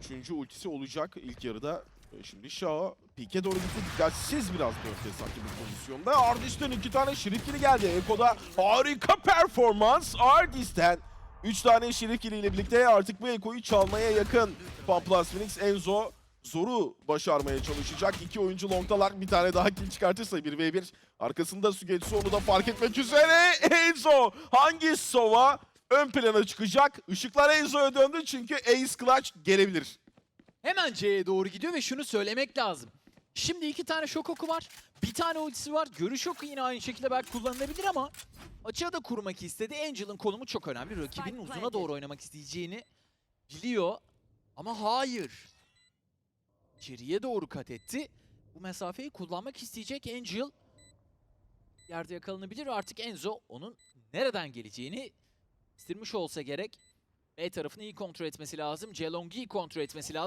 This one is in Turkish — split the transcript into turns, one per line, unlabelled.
Üçüncü ultisi olacak ilk yarıda. E, Şimdi Shaw pike doğru gitti. Dikkatsiz biraz dörtte sanki bu pozisyonda. Ardis'ten iki tane şerifkili geldi. Eko'da harika performans. Ardis'ten üç tane şerifkili ile birlikte artık bu Eko'yu çalmaya yakın. Pamplas Phoenix Enzo zoru başarmaya çalışacak. İki oyuncu longtalar. Bir tane daha kill çıkartırsa 1v1. Arkasında Sugetsu onu da fark etmek üzere. Enzo hangi sova ön plana çıkacak? Işıklar Enzo'ya döndü çünkü Ace Clutch gelebilir.
Hemen C'ye doğru gidiyor ve şunu söylemek lazım. Şimdi iki tane şok oku var. Bir tane ultisi var. Görüş oku yine aynı şekilde belki kullanılabilir ama açığa da kurmak istedi. Angel'ın konumu çok önemli. Rakibinin uzuna doğru oynamak isteyeceğini biliyor. Ama hayır. İçeriye doğru kat etti. Bu mesafeyi kullanmak isteyecek Angel. Yerde yakalanabilir. Artık Enzo onun nereden geleceğini istirmiş olsa gerek. B tarafını iyi kontrol etmesi lazım. Celong'u iyi kontrol etmesi lazım.